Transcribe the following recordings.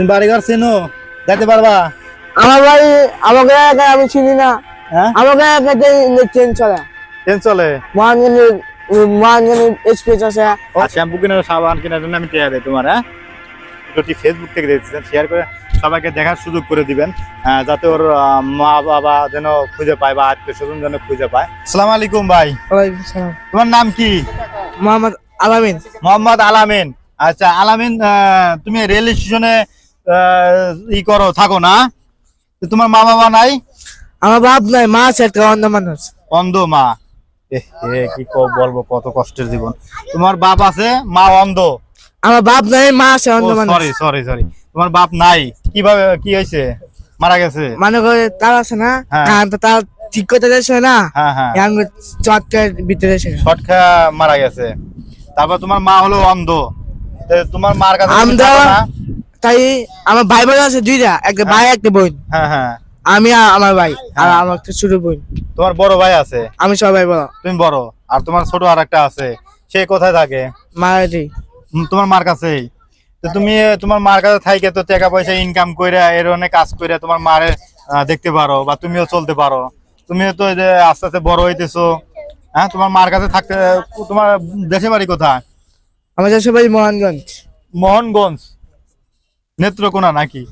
তুমি বাড়িঘর চেনো? যাইতে পারবা? আমার বাড়ি আমাকে একা আমি চিনি না। হ্যাঁ? আমাকে একা ট্রেন চলে। ট্রেন চলে? মহানগঞ্জের মহানগঞ্জের এক্সপ্রেস আছে শ্যাম্পু কিনে সাবান কেনার জন্য আমি টেয়া দেয় তোমার হ্যাঁ? ভিডিওটি ফেসবুক থেকে দেখতেছেন শেয়ার করে সবাইকে দেখার সুযোগ করে দিবেন যাতে ওর মা বাবা যেন খুঁজে পায় বা আত্মীয় স্বজন যেন খুঁজে পায়। সালাম আলাইকুম ভাই। তোমার নাম কি? মোহাম্মদ আলামিন। মোহাম্মদ আলামিন। আচ্ছা আলামিন তুমি রেল স্টেশনে ই করো থাকো না। তোমার মা বাবা নাই? আমার বাপ নাই মা আছে একটা অন্ধ মানুষ। অন্ধ মা। এ কি বলব কত কষ্টের জীবন। তোমার বাপ আছে মা অন্ধ? আমার বাপ নাই মা আছে অন্ধ মানুষ। সরি সরি সরি তোমার বাপ নাই। কীভাবে কি হয়েছে? মারা গেছে? মানে তার আছে না? হ্যাঁ। তার ঠিক করতে যাচ্ছে না? হ্যাঁ হ্যাঁ। চটকার ভিতরে শর্ট মারা গেছে। তারপর তোমার মা হলো অন্ধ। তোমার মার কাছে আমরা? তাই আমার ভাই বোন আছে দুইটা একটা ভাই একটা বোন। হ্যাঁ হ্যাঁ। আমি আমার ভাই আর হ্যাঁ। আমার একটা ছোট বোন। তোমার বড় ভাই আছে? আমি সবাই বলো তুমি বড় আর তোমার ছোট আর একটা আছে। সে কোথায় থাকে? মারাঠি। তোমার মার কাছেই। তো তুমি তোমার মার কাছে থাইকে তো টাকা পয়সা ইনকাম কইরা এর অনেক কাজ কইরা তোমার মারে দেখতে পারো বা তুমিও চলতে পারো। তুমিও তো এই যে আস্তে আস্তে বড় হইতেছো। হ্যাঁ তোমার মার কাছে থাকতে তোমার দেশে বাড়ি কোথায়? আমাদের সবাই মোহনগঞ্জ। মোহনগঞ্জ। নেত্রকোনা নাকি?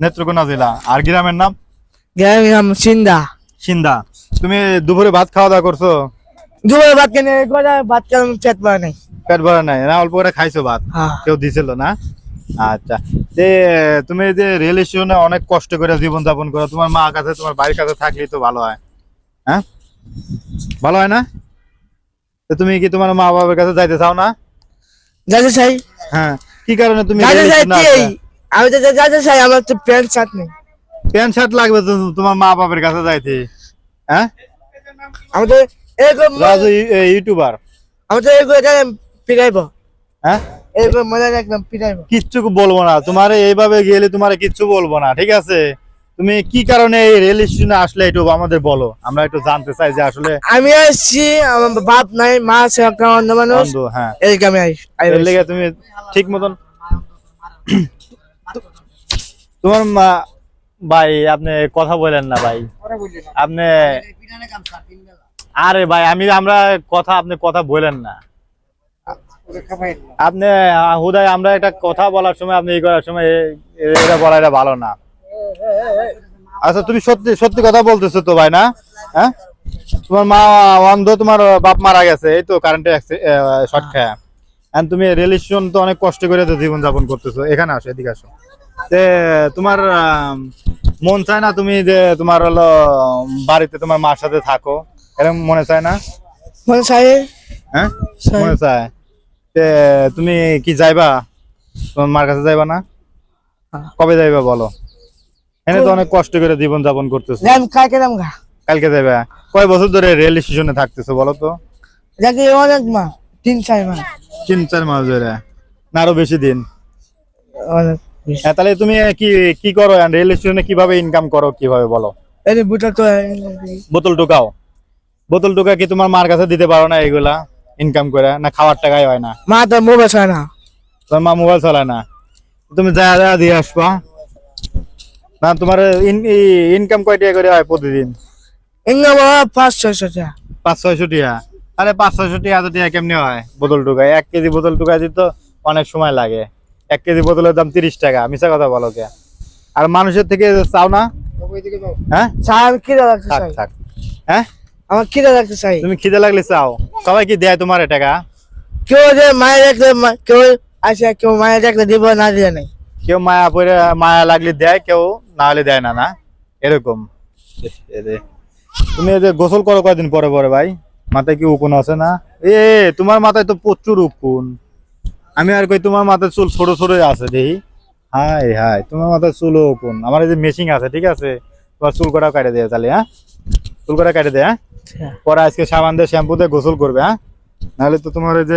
নেত্রকোনা জেলা। আর গ্রামের নাম? গ্রামের নাম সিন্দা। সিন্দা। তুমি দুপুরে ভাত খাওয়া দাওয়া করছ? দুপুরে ভাত কেনে ভাত কেন পেট পাওয়া নাই। পেট ভরা নাই। না অল্প করে খাইছো ভাত? হ্যাঁ। কেউ দিছিল না? আচ্ছা। যে তুমি যে রেল স্টেশনে অনেক কষ্ট করে জীবন যাপন করো তোমার মা কাছে তোমার বাড়ির কাছে থাকলেই তো ভালো হয়। হ্যাঁ? ভালো হয় না? তো তুমি কি তোমার মা বাবার কাছে যাইতে চাও না? যাইতে চাই। হ্যাঁ। কি কারণে তুমি আমি তো যাতে চাই আমার তো প্যান্ট শার্ট নেই। প্যান্ট শার্ট লাগবে তো তোমার মা বাবার কাছে যাইতে। হ্যাঁ? আমি তো এরকম রাজু ইউটিউবার আমি তো এরকম এটা পিটাইবো হ্যাঁ? এরকম মজা একদম পিটাইবো কিচ্ছু বলব না। তোমার এইভাবে গেলে তোমার কিচ্ছু বলব না ঠিক আছে? তুমি কি কারণে এই রেল স্টেশনে আসলে একটু আমাদের বলো? আমরা একটু জানতে চাই যে আসলে আমি আসছি আমার বাপ নাই মা আছে অন্য মানুষ। হ্যাঁ। এই আমি আই এর লেগে তুমি ঠিক মতন তোমার মা ভাই আপনি কথা বলেন না ভাই। আপনি আরে ভাই আমি আমরা কথা আপনি কথা বলেন না। আপনি হুদায় আমরা একটা কথা বলার সময় আপনি এই করার সময় এটা বলা এটা ভালো না। আচ্ছা তুমি সত্যি সত্যি কথা বলতেছো তো ভাই না? হ্যাঁ? তোমার মা অন্ধ তোমার বাপ মারা গেছে এই তো কারেন্টে শর্ট খায়। তুমি রেল স্টেশন তো অনেক কষ্ট করে তো জীবন যাপন করতেছো। এখানে আসো এদিকে আসো। তে তোমার মন চায় না তুমি যে তোমার হলো বাড়িতে তোমার মার সাথে থাকো এরকম মনে চায় না? মনে চাই হ্যাঁ? মনে চায়? তে তুমি কি যাইবা? তোমার মার কাছে যাইবা না। কবে যাইবা বলো? এনে তো অনেক কষ্ট করে জীবন যাপন করতেছো। খাই কালকে যাইবা? কয় বছর ধরে রেল স্টেশনে থাকতেছো বলো তো? অনেক মা তিন চার মা তিন চার মাস ধরে। না আরও বেশি দিন। অনেক। তাহলে তুমি কি কি করো? রেল স্টেশনে কীভাবে ইনকাম করো কীভাবে বলো? এই যে বুটা তো বোতল টোকাও বোতল টোকা কি তোমার মার কাছে দিতে পারো না এগুলা ইনকাম করে? না খাওয়ার টাকাই হয় না? মা তো মোবাইল চায় না। তোমার মা মোবাইল চালায় না? তুমি যা যা দিয়ে আসবা। না তোমার ইনকাম কয় টাকা করে হয় প্রতিদিন? বাবা পাঁচ ছয়শো টাকা। পাঁচ ছয়শো টাকা? আরে পাঁচ ছয়শো টাকা এত টাকা কেমনি হয়? বোতল টুকায় এক কেজি বোতল টুকায় দিতে অনেক সময় লাগে। এক কেজি বোতলের দাম তিরিশ টাকা মিশা কথা বলো কে? আর মানুষের থেকে চাও না? হ্যাঁ? থাক হ্যাঁ? আমার খিদে রাখতে চাই তুমি খিদে লাগলে চাও। সবাই কি দেয় তোমার টাকা কেউ যে দেখলে কেউ আসে কেউ মায়ের দেখলে দিব না দিয়ে নাই। কেউ মায়া পরে মায়া লাগলে দেয় কেউ না হলে দেয় না না? এরকম। তুমি যে গোসল করো কয়দিন পরে পরে ভাই? মাথায় কি উকুন আছে না? এ তোমার মাথায় তো প্রচুর উকুন। আমি আর কই তোমার মাথার চুল ছোট ছোট আছে দেখি হাই হাই তোমার মাথায় চুল উকুন আমার এই যে মেশিং আছে ঠিক আছে? তোমার চুল কটা কাটে দেয় তাহলে হ্যাঁ? চুল কটা কাটে দেয় হ্যাঁ? পরে আজকে সাবান দিয়ে শ্যাম্পু দিয়ে গোসল করবে হ্যাঁ? নাহলে তো তোমার এই যে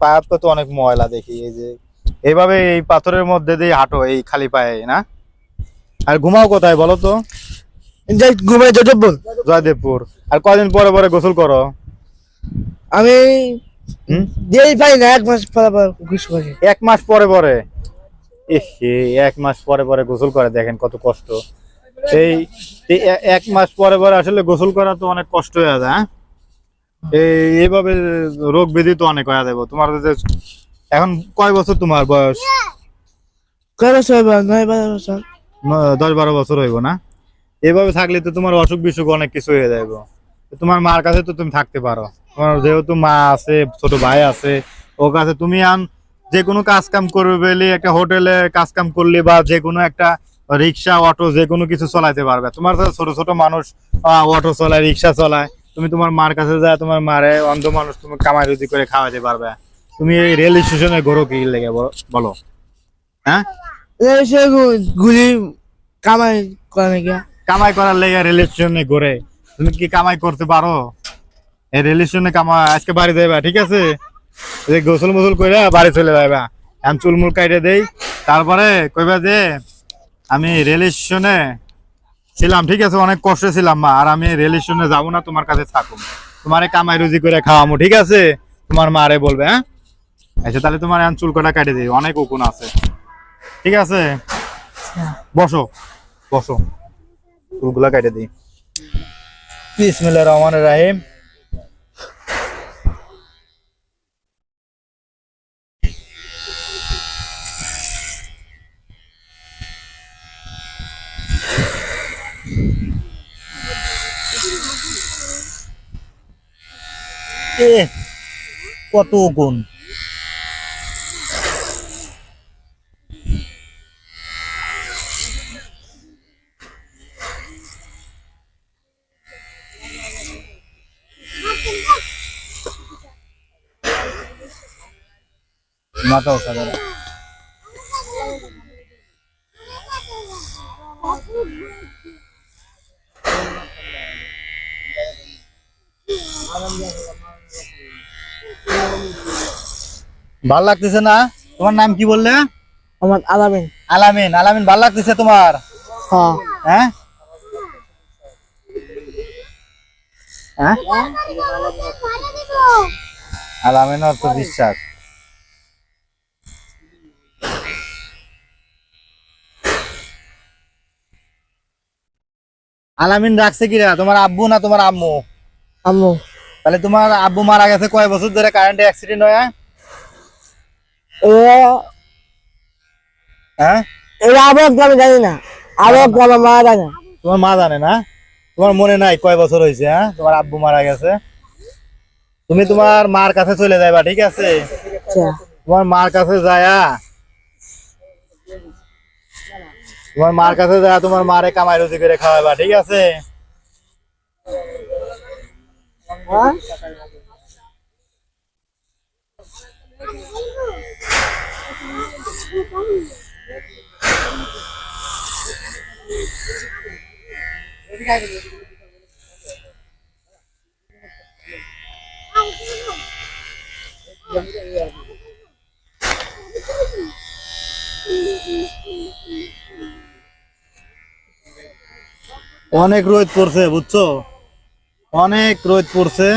পায়ের তো অনেক ময়লা দেখি এই যে। এইভাবে এই পাথরের মধ্যে দিয়ে হাঁটো এই খালি পায়ে না? আর ঘুমাও কোথায় বলো তো? যে ঘুমে যেতে বল জয়দেবপুর। আর কদিন পরে পরে গোসল করো? আমি হুম? দিয়েই না এক মাস পরে পরে ঘুষ করি। এক মাস পরে পরে? এহে এক মাস পরে পরে গোসল করে দেখেন কত কষ্ট। এই এই এক মাস পরে পরে আসলে গোসল করা তো অনেক কষ্ট হয়ে যায়? এইভাবে রোগ ব্যাধি তো অনেক হয়ে যাব তোমার এখন কয় বছর তোমার বয়স? কয় বছর হইব? নয় বারো বছর। দশ বারো বছর হইব না? এভাবে থাকলে তো তোমার অসুখ বিসুখ অনেক কিছু হয়ে যাইব। তোমার মার কাছে তো তুমি থাকতে পারো। তোমার যেহেতু মা আছে ছোট ভাই আছে ওর কাছে তুমি আন যে কোনো কাজ কাম করবে বলে একটা হোটেলে কাজ কাম করলে বা যে কোনো একটা রিক্সা অটো যে কোনো কিছু চলাইতে পারবে। তোমার ছোট ছোট মানুষ অটো চলায় রিক্সা চলায় তুমি তোমার মার কাছে যায় তোমার মারে অন্ধ মানুষ তুমি কামাই রুজি করে খাওয়াতে পারবে। তুমি এই রেল স্টেশনে ঘোরো কি লেগে বলো- হ্যাঁ? গুলি কামাই করে কামাই করার লেগে রেল স্টেশনে ঘুরে। তুমি কি কামাই করতে পারো? এই রিলেশনে কামাই আজকে বাড়ি যাইবা ঠিক আছে? এই গোসল মোসল করে বাড়ি চলে যাইবা। আমি চুলমুল কাইটে দেই তারপরে কইবা যে আমি রিলেশনে ছিলাম ঠিক আছে? অনেক কষ্টে ছিলাম মা আর আমি রিলেশনে যাব না তোমার কাছে থাকুম তোমারে কামাই রুজি করে খাওয়ামো ঠিক আছে? তোমার মা মারে বলবে হ্যাঁ? আচ্ছা তাহলে তোমার এখন চুল কটা কাটে দিই? অনেক উকুন আছে। ঠিক আছে? বসো বসো। চুলগুলা কেটে দিই। বিসমিল্লাহির রহমানির রহিম। কত গুণ। মাথা ওঠা ভালো লাগতেছে না? তোমার নাম কি বললে? আমার আলামিন। আলামিন আলামিন ভালো লাগতেছে তোমার? হ্যাঁ। হ্যাঁ? হ্যাঁ? আলামিন অর্থ বিশ্বাস। আলামিন রাখছে কিরা তোমার আব্বু না তোমার আম্মু? আম্মু। তাহলে তোমার আব্বু মারা গেছে কয় বছর ধরে কারেন্ট অ্যাক্সিডেন্ট হয় হ্যাঁ? আবহাওয়া আমি জানি না। আবহাওয়া আমার মা জানে। তোমার মা জানে না? তোমার মনে নাই কয় বছর হয়েছে হ্যাঁ? তোমার আব্বু মারা গেছে। তুমি তোমার মার কাছে চলে যাইবা ঠিক আছে? আচ্ছা। তোমার মার কাছে যায়া। তোমার মার কাছে যা তোমার মারে কামাই রুজি করে খাওয়াবা ঠিক আছে হ্যাঁ? অনেক রোদ পড়ছে বুঝছ? অনেক রোদ পড়ছে।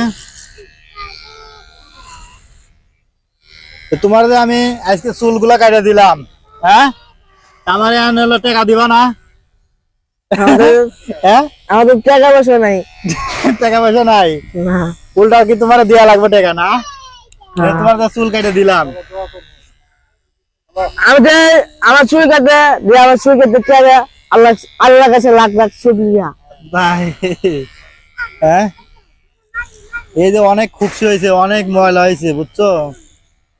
তোমার যে আমি আজকে চুলগুলা কাটে দিলাম হ্যাঁ? আমার হলো টাকা দিবা না। আমাদের হ্যাঁ? টাকা পয়সা নাই। টাকা পয়সা নাই? উল্টা কি তোমার দেয়া লাগবে টাকা না। তোমার যে চুল কেটে দিলাম। আমাদের আমার চুল কাটে দিয়ে আমার চুল কাটতে টাকা। আল্লাহ আল্লাহ কাছে লাখ লাখ শুক্রিয়া। তাই হ্যাঁ? এই যে অনেক খুশি হয়েছে অনেক ময়লা হয়েছে বুঝছ?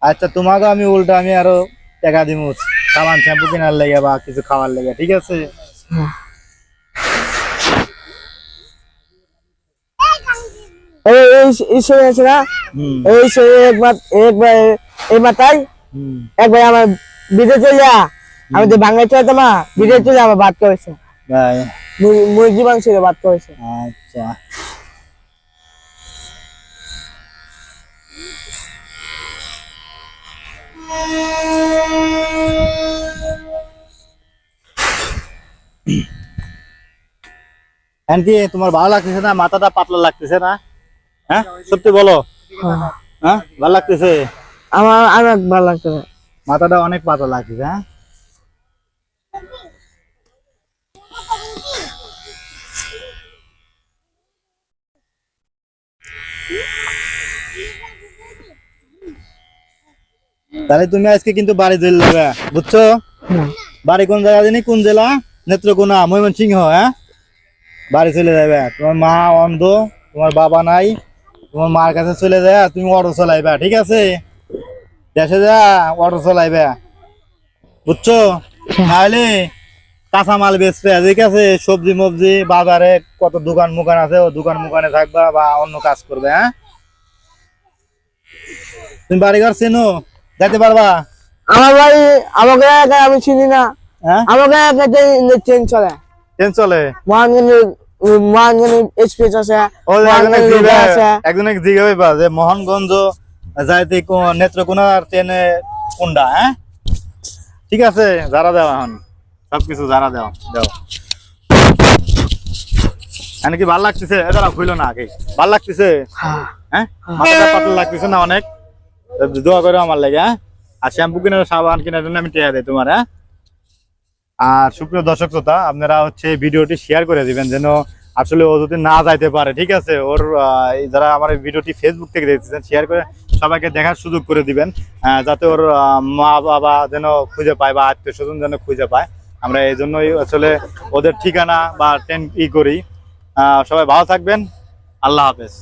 আচ্ছা তোমাকে আমি উল্টা আমি আরও টাকা দিব সাবান শ্যাম্পু কেনার লেগে বা কিছু খাওয়ার লেগে ঠিক আছে? এই এই আছে না? এই সময় একবার একবার এই মাথায় একবার আমার বিদেশে যা। আমি তো বাংলায় চলে মা বিদেশ চলে আমার বাদ করেছে। মুরগি মাংস বাদ করেছে। আচ্ছা। তোমার ভালো লাগতেছে না? মাথাটা পাতলা লাগতেছে না? হ্যাঁ সত্যি বলো। হ্যাঁ। হ্যাঁ ভালো লাগতেছে? আমার আমার ভালো লাগতো না। মাথাটা অনেক পাতলা লাগতেছে হ্যাঁ? তাহলে তুমি আজকে কিন্তু বাড়ি চলে যাবে বুঝছ? বাড়ি কোন জায়গা জানি? কোন জেলা? নেত্রকোনা ময়মনসিংহ হ্যাঁ? বাড়ি চলে যাবে। তোমার মা অন্ধ তোমার বাবা নাই তোমার মার কাছে চলে যায় তুমি অটো চলাইবা ঠিক আছে? দেশে যা অটো চলাইবা বুঝছ? তাহলে কাঁচা মাল বেচবে ঠিক আছে? সবজি মবজি বাজারে কত দোকান মুকান আছে ও দোকান মুকানে থাকবা বা অন্য কাজ করবে হ্যাঁ? তুমি বাড়ি ঘর চেনো? যাইতে পারবা? আমার বাড়ি আমাকে একা আমি চিনি না। হ্যাঁ? আমাকে একা ট্রেন চলে। ট্রেন চলে? মহানগঞ্জ মহানগঞ্জ এক্সপ্রেস আছে জিজ্ঞাসা একজনে জিজ্ঞাসা পাবা যে মোহনগঞ্জ যাইতে নেত্রকোনা আর ট্রেনে কোনটা হ্যাঁ? ঠিক আছে যারা দেওয়া এখন। সবকিছু যারা দেওয়া দেও। এনে কি ভালো লাগতেছে? খুইলো না আগে। ভালো লাগতেছে? হ্যাঁ? হ্যাঁ। মাথাটা পাতলা লাগতেছে না অনেক? দোয়া করো আমার লাগে হ্যাঁ? আর শ্যাম্পু কিনে সাবান কেনার জন্য আমি টেয়া দেয় তোমার হ্যাঁ? আর সুপ্রিয় দর্শক শ্রোতা, আপনারা হচ্ছে ভিডিওটি শেয়ার করে দিবেন, যেন আসলে ও যদি না যাইতে পারে, ঠিক আছে? ওর যারা আমার ভিডিওটি ফেসবুক থেকে দেখতেছেন শেয়ার করে সবাইকে দেখার সুযোগ করে দিবেন যাতে ওর মা বাবা যেন খুঁজে পায় বা আত্মীয় স্বজন যেন খুঁজে পায়। আমরা এই জন্যই আসলে ওদের ঠিকানা বা ট্রেন ই করি। সবাই ভালো থাকবেন। আল্লাহ হাফেজ।